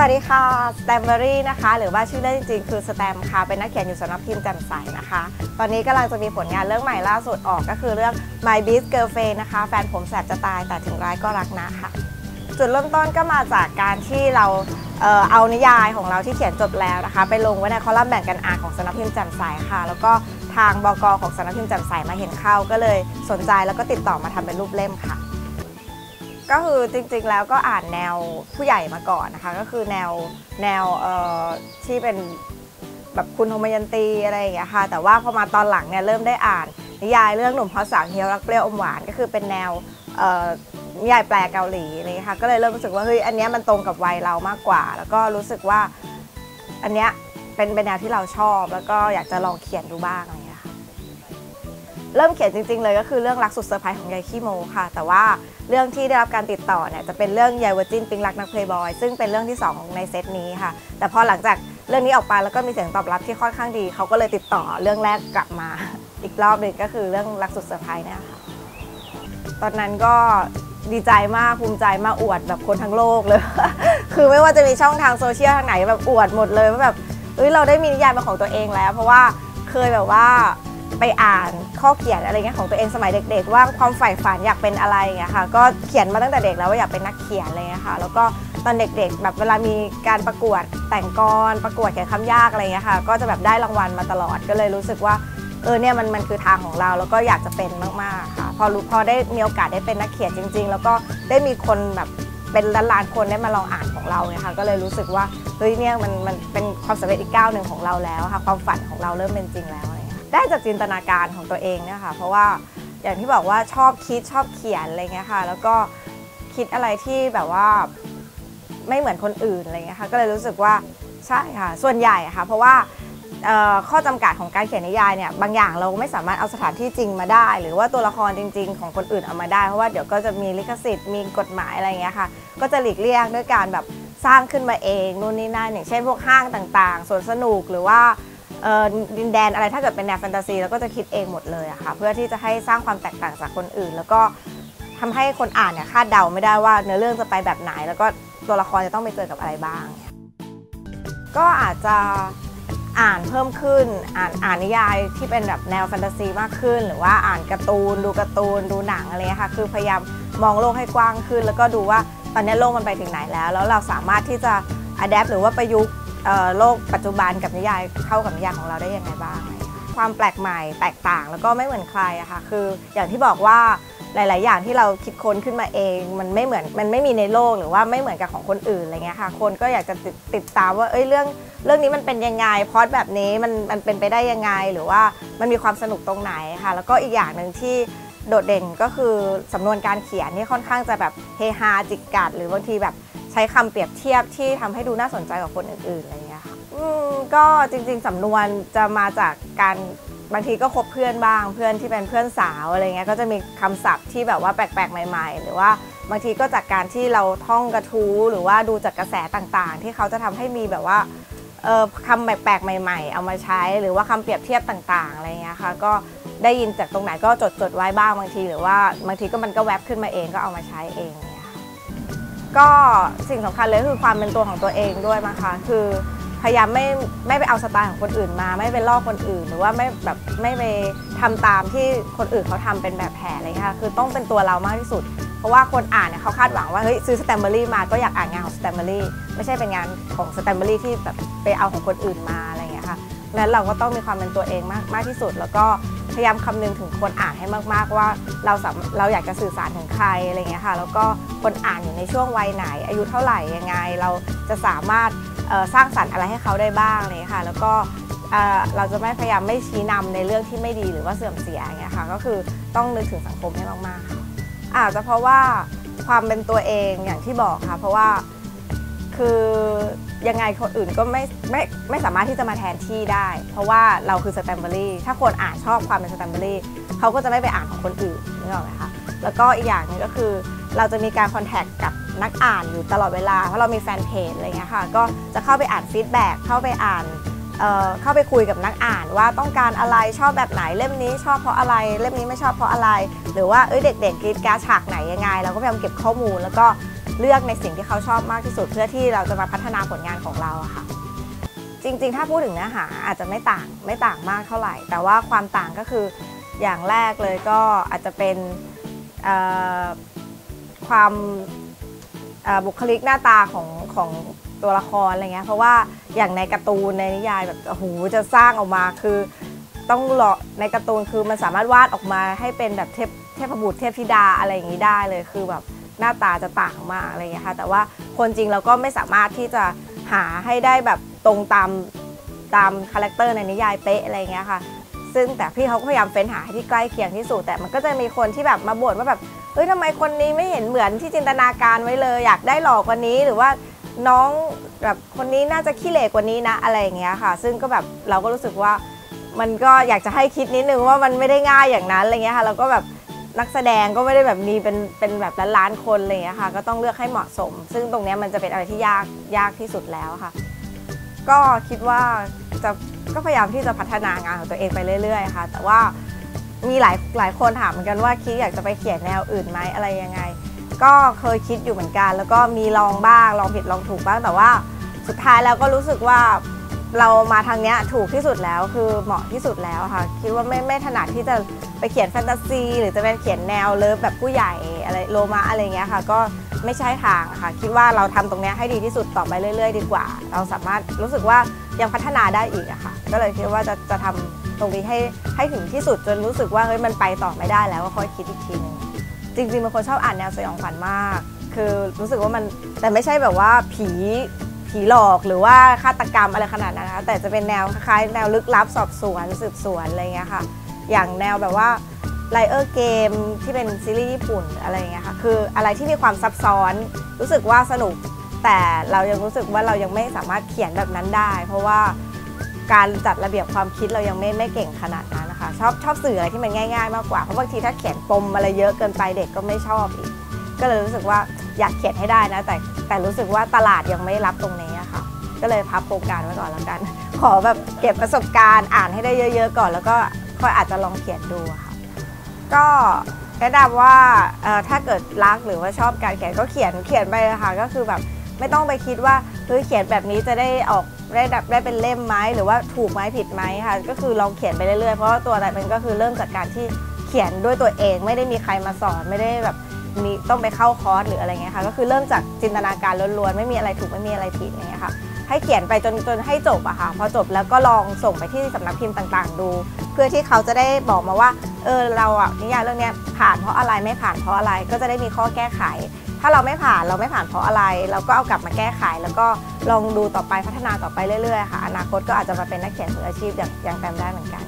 วัสดีค่ะสแตมเบอรี่นะคะ หรือว่าชื่อเล่นจริงๆ คือสแตมค่ะ เป็นนักเขียนอยู่สำนักพิมพ์แจันใสนะคะ ตอนนี้กำลังจะมีผลงานเรื่องใหม่ล่าสุดออกก็คือเรื่อง My Beast Girlfriend นะคะ แฟนผมแสบจะตายแต่ถึงร้ายก็รักนะค่ะ จุดเริ่มต้นก็มาจากการที่เราเอ่อเอานิยายของเราที่เขียนจบแล้วนะคะ ไปลงไว้ในคอลัมน์แบ่งกันอ่านของสำนักพิมพ์แจ่มใสค่ะ แล้วก็ทางบกของสำนักพิมพ์แจ่มใสมาเห็นเข้าก็เลยสนใจแล้วก็ติดต่อมาทำเป็นรูปเล่มค่ะ ก็คือจริงๆแล้วก็อ่านแนวผู้ใหญ่มาก่อนนะคะ ก็คือแนวแนวเอ่อที่เป็นแบบคุณโฮมยันตีอะไรอย่างเงี้ยค่ะ แต่ว่าพอมาตอนหลังเนี่ยเริ่มได้อ่านนิยายเรื่องหนุ่มฮอสางเฮียวรักเปรี้ยวอมหวานก็คือเป็นแนวเอ่อนิยายแปลเกาหลีอะไรอย่างเงี้ยค่ะก็เลยเริ่มรู้สึกว่าเฮ้ยอันเนี้ยมันตรงกับวัยเรามากกว่า แล้วก็รู้สึกว่าอันเนี้ยเป็นเป็นแนวที่เราชอบ แล้วก็อยากจะลองเขียนดูบ้างอะไรอย่าง เริ่มเขียนจริง ๆ เลยก็คือเรื่องรักสุดเซอร์ไพรส์ของยายขี้โมค่ะ แต่ว่าเรื่องที่ได้รับการติดต่อเนี่ยจะเป็นเรื่องยายเวอร์จินปิงรักนักเพลย์บอยซึ่งเป็นเรื่องที่ 2 ในเซตนี้ค่ะ แต่พอหลังจากเรื่องนี้ออกไปแล้วก็มีเสียงตอบรับที่ค่อนข้างดี เขาก็เลยติดต่อเรื่องแรกกลับมา อีกรอบหนึ่งก็คือเรื่องรักสุดเซอร์ไพรส์เนี่ยค่ะ ตอนนั้นก็ดีใจมากภูมิใจมากอวดแบบคนทั้งโลกเลย คือไม่ว่าจะมีช่องทางโซเชียลทางไหนแบบอวดหมดเลยว่าแบบเอ้ยเราได้มีนิยายเป็นของตัวเองแล้ว เพราะว่าเคยแบบว่า ไปอ่านข้อเขียนอะไรเงี้ยของตัวเองสมัยเด็ก ๆ ว่าความใฝ่ฝันอยากเป็นอะไรเงี้ยค่ะก็เขียนมาตั้งแต่เด็กแล้วว่าอยากเป็นนักเขียนอะไรเงี้ยค่ะแล้วก็ตอนเด็กๆ แบบเวลามีการประกวดแต่งกรประกวดเขียนคำยากอะไรเงี้ยค่ะก็จะแบบได้รางวัลมาตลอดก็เลยรู้สึกว่าเออเนี่ยมันมันคือทางของเราแล้วก็อยากจะเป็นมากๆค่ะ พอรู้พอได้มีโอกาสได้เป็นนักเขียนจริง ๆ แล้วก็ได้มีคนแบบเป็นล้านๆคนได้มาลองอ่านของเราเนี่ยค่ะก็เลยรู้สึกว่าเฮ้ยเนี่ยมันมันเป็นความสำเร็จอีกก้าวหนึ่งของเราแล้วค่ะความฝันของเราเริ่มเป็นจริงแล้ว ได้จากจินตนาการของตัวเองเนี่ยค่ะเพราะว่าอย่างที่บอกว่าชอบคิดชอบเขียนอะไรเงี้ยค่ะ แล้วก็คิดอะไรที่แบบว่าไม่เหมือนคนอื่นอะไรเงี้ยค่ะก็เลยรู้สึกว่าใช่ค่ะ ส่วนใหญ่ค่ะ เพราะว่าข้อจำกัดของการเขียนนิยายเนี่ยบางอย่างเราไม่สามารถเอาสถานที่จริงมาได้ หรือว่าตัวละครจริง ๆ ของคนอื่นเอามาได้เพราะว่าเดี๋ยวก็จะมีลิขสิทธิ์มีกฎหมายอะไรเงี้ยค่ะ ก็จะหลีกเลี่ยงด้วยการแบบสร้างขึ้นมาเองนู่นนี่นั่นอย่างเช่นพวกห้างต่างๆสวนสนุกหรือว่า ดินแดนอะไรถ้าเกิดเป็นแนวแฟนตาซีเราก็จะคิดเองหมดเลยอะค่ะ เพื่อที่จะให้สร้างความแตกต่างจากคนอื่น แล้วก็ทำให้คนอ่านเนี่ยคาดเดาไม่ได้ว่าเนื้อเรื่องจะไปแบบไหน แล้วก็ตัวละครจะต้องไปเจอกับอะไรบ้าง ก็อาจจะอ่านเพิ่มขึ้น อ่านอ่านนิยายที่เป็นแบบแนวแฟนตาซีมากขึ้น หรือว่าอ่านการ์ตูน ดูการ์ตูน ดูหนังอะไรค่ะ คือพยายามมองโลกให้กว้างขึ้น แล้วก็ดูว่าตอนนี้โลกมันไปถึงไหนแล้ว แล้วเราสามารถที่จะอัดแอปหรือว่าประยุกต์ โลกปัจจุบันกับนิยายเข้ากับนิยายของเราได้ยังไงบ้าง ความแปลกใหม่แตกต่างแล้วก็ไม่เหมือนใครอะค่ะคืออย่างที่บอกว่าหลาย ๆ อย่างที่เราคิดค้นขึ้นมาเอง มันไม่เหมือนมันไม่มีในโลกหรือว่าไม่เหมือนกับของคนอื่นอะไรเงี้ยค่ะ คนก็อยากจะติดติดตามว่าเอ้ยเรื่องเรื่องนี้มันเป็นยังไงพอดแบบนี้มันมันเป็นไปได้ยังไงหรือว่ามันมีความสนุกตรงไหนค่ะ แล้วก็อีกอย่างหนึ่งที่โดดเด่นก็คือสำนวนการเขียนที่ค่อนข้างจะแบบเฮฮาจิกกัด หรือบางทีแบบ ช้คำเปรียบเทียบที่ทำให้ดูน่าสนใจกว่าคนอื่นๆอะไรอย่างเงี้ยค่ะก็จริง ๆสำนวนจะมาจากการบางทีก็คบเพื่อนบ้าง เพื่อนที่เป็นเพื่อนสาวอะไรเงี้ยก็จะมีคำศัพท์ที่แบบว่าแปลกๆ ใหม่ ๆ หรือว่าบางทีก็จากการที่เราท่องกระทู้หรือว่าดูจากกระแสต่างๆ ที่เขาจะทำให้มีแบบว่าเอ่อคำแปลกๆใหม่ ๆ เอามาใช้ หรือว่าคำเปรียบเทียบต่างๆอะไรเงี้ยค่ะก็ได้ยินจากตรงไหนก็จดจดๆไว้บ้างบางที หรือว่าบางทีก็มันก็แวบขึ้นมาเองก็เอามาใช้เองเนี่ย ก็สิ่งสำคัญเลยคือความเป็นตัวของตัวเองด้วยมั้งคะคือพยายามไม่ไม่ไปเอาสไตล์ของคนอื่นมา ไม่ไปลอกคนอื่น หรือว่าไม่แบบไม่ไปทำตามที่คนอื่นเขาทำเป็นแบบแผนอะไรเงี้ยค่ะคือต้องเป็นตัวเรามากที่สุด เพราะว่าคนอ่านเนี่ยเขาคาดหวังว่าเฮ้ยซื้อสแตมเบอรี่มาก็อยากอ่านงานของสแตมเบอรี่ไม่ใช่เป็นงานของสแตมเบอรี่ที่แบบไปเอาของคนอื่นมาอะไรอย่างเงี้ยค่ะแล้วเราก็ต้องมีความเป็นตัวเองมากมากที่สุด แล้วก็ ยายามคำนึงถึงคนอ่านให้มาก ๆ ว่าเราเราอยากจะสื่อสารถึงใครอะไรเงี้ยค่ะแล้วก็คนอ่านอยู่ในช่วงวัยไหน อายุเท่าไหร่ยังไง เราจะสามารถสร้างสรรค์อะไรให้เขาได้บ้างเลยค่ะ แล้วก็เราจะไม่พยายามไม่ชี้นำในเรื่องที่ไม่ดีหรือว่าเสื่อมเสียอย่างเงี้ยค่ะก็คือต้องนึกถึงสังคมให้มากๆค่ะอาจจะเพราะว่าความเป็นตัวเองอย่างที่บอกค่ะ เพราะว่าคือ ยังไงคนอื่นก็ไม่ไม่ไม่สามารถที่จะมาแทนที่ได้ เพราะว่าเราคือสแตมเบอรี่ถ้าคนอ่านชอบความเป็นสแตมเบอรี่เขาก็จะไม่ไปอ่านของคนอื่นนึกออกไหมคะแล้วก็อีกอย่างหนึงก็คือเราจะมีการคอนแทคกับนักอ่านอยู่ตลอดเวลา เพราะเรามีแฟนเพจอะไรเงี้ยค่ะก็จะเข้าไปอ่านฟีดแบ็กเข้าไปอ่านเอ่อเข้าไปคุยกับนักอ่านว่าต้องการอะไรชอบแบบไหนเล่มนี้ชอบเพราะอะไรเล่มนี้ไม่ชอบเพราะอะไร หรือว่าเอ้ยเด็กๆกรีดการ์ฉากไหนยังไง เราก็พยายามเก็บข้อมูลแล้วก็ เลือกในสิ่งที่เขาชอบมากที่สุด เพื่อที่เราจะมาพัฒนาผลงานของเราอะค่ะ จริงๆ ถ้าพูดถึงเนื้อหาอาจจะไม่ต่างไม่ต่างมากเท่าไหร่ แต่ว่าความต่างก็คืออย่างแรกเลยก็อาจจะเป็นความบุคลิกหน้าตาของของตัวละครอะไรเงี้ยเพราะว่าอย่างในการ์ตูนในนิยายแบบโอ้โหจะสร้างออกมาคือต้องรอในการ์ตูนคือมันสามารถวาดออกมาให้เป็นแบบเทพเทพบุตรเทพธิดาอะไรอย่างนี้ได้เลยคือแบบ หน้าตาจะต่างมากอะไรอย่างเงี้ยค่ะแต่ว่าคนจริงเราก็ไม่สามารถที่จะหาให้ได้แบบตรงตามตามคาแรคเตอร์ในนิยายเป๊ะอะไรอย่างเงี้ยค่ะซึ่งแต่พี่เขาก็พยายามเฟ้นหาให้ที่ใกล้เคียงที่สุดแต่มันก็จะมีคนที่แบบมาบ่นว่าแบบเฮ้ยทำไมคนนี้ไม่เห็นเหมือนที่จินตนาการไว้เลย อยากได้หล่อกว่านี้หรือว่าน้องแบบคนนี้น่าจะขี้เหร่กว่านี้นะอะไรอย่างเงี้ยค่ะ ซึ่งก็แบบเราก็รู้สึกว่ามันก็อยากจะให้คิดนิดนึงว่ามันไม่ได้ง่ายอย่างนั้นอะไรเงี้ยค่ะแล้วก็แบบ นักแสดงก็ไม่ได้แบบมีเป็นเป็นแบบล้านๆคนอะไรเงี้ยค่ะก็ต้องเลือกให้เหมาะสม ซึ่งตรงเนี้ยมันจะเป็นอะไรที่ยากยากที่สุดแล้วค่ะ ก็คิดว่าจะก็พยายามที่จะพัฒนางานของตัวเองไปเรื่อย ๆ ค่ะ แต่ว่ามีหลายหลายคนถามเหมือนกันว่าคิดอยากจะไปเขียนแนวอื่นไหมอะไรยังไง ก็เคยคิดอยู่เหมือนกัน แล้วก็มีลองบ้างลองผิดลองถูกบ้างแต่ว่า สุดท้ายแล้วก็รู้สึกว่า เรามาทางเนี้ยถูกที่สุดแล้วคือเหมาะที่สุดแล้วค่ะ คิดว่าไม่ไม่ถนัดที่จะไปเขียนแฟนตาซี หรือจะเป็นเขียนแนวเลิฟแบบผู้ใหญ่อะไรโลมาอะไรเงี้ยค่ะ ก็ไม่ใช่ทางค่ะ คิดว่าเราทำตรงเนี้ยให้ดีที่สุดต่อไปเรื่อย ๆ ดีกว่า เราสามารถรู้สึกว่ายังพัฒนาได้อีกอะค่ะ ก็เลยคิดว่าจะจะทำตรงนี้ให้ให้ถึงที่สุดจนรู้สึกว่าเฮ้ยมันไปต่อไม่ได้แล้วก็ค่อยคิดอีกทีหนึงจริงๆเป็นคนชอบอ่านแนวสยองขวัญมาก คือรู้สึกว่ามันแต่ไม่ใช่แบบว่าผี ผีหลอกหรือว่าฆาตกรรมอะไรขนาดนั้นนะคะแต่จะเป็นแนวคล้ายๆแนวลึกลับสอบสวนสืบสวนอะไรเงี้ยค่ะ อย่างแนวแบบว่าไลเออร์เกมที่เป็นซีรีส์ญี่ปุ่นอะไรเงี้ยค่ะคืออะไรที่มีความซับซ้อนรู้สึกว่าสนุก แต่เรายังรู้สึกว่าเรายังไม่สามารถเขียนแบบนั้นได้ เพราะว่าการจัดระเบียบความคิดเรายังไม่ไม่เก่งขนาดนั้นนะคะชอบชอบสื่ออะไรที่มันง่าย ๆ มากกว่าเพราะบางทีถ้าเขียนปมอะไรเยอะเกินไปเด็กก็ไม่ชอบอีกก็เลยรู้สึกว่า อยากเขียนให้ได้นะ แต่แต่รู้สึกว่าตลาดยังไม่รับตรงนี้ค่ะ ก็เลยพับโครงการไว้ก่อนแล้วกัน ขอแบบเก็บประสบการณ์อ่านให้ได้เยอะ ๆ ก่อนแล้วก็ค่อยอาจจะลองเขียนดูค่ะ ก็แนะนำว่าเอ่อถ้าเกิดรักหรือว่าชอบการเขียนก็เขียนเขียนไปเลยค่ะก็คือแบบไม่ต้องไปคิดว่าเฮ้ยเขียนแบบนี้จะได้ออกได้ดับได้เป็นเล่มไหมหรือว่าถูกไหมผิดไหมค่ะ ก็คือลองเขียนไปเรื่อยๆเพราะว่าตัวอะไรมันก็คือเริ่มจากการที่เขียนด้วยตัวเอง ไม่ได้มีใครมาสอนไม่ได้แบบ มีต้องไปเข้าคอร์สหรืออะไรเงี้ยค่ะก็คือเริ่มจากจินตนาการล้วนๆไม่มีอะไรถูกไม่มีอะไรผิดอย่างเงี้ยค่ะให้เขียนไปจนจนให้จบอะค่ะพอจบแล้วก็ลองส่งไปที่สำนักพิมพ์ต่างๆ ดู เพื่อที่เขาจะได้บอกมาว่าเออเราอะนิยายเรื่องเนี้ยผ่านเพราะอะไรไม่ผ่านเพราะอะไรก็จะได้มีข้อแก้ไข ถ้าเราไม่ผ่านเราไม่ผ่านเพราะอะไร เราก็เอากลับมาแก้ไข แล้วก็ลองดูต่อไปพัฒนาต่อไปเรื่อยๆค่ะอนาคตก็อาจจะมาเป็นนักเขียนมืออาชีพอย่างอย่างแตมได้เหมือนกัน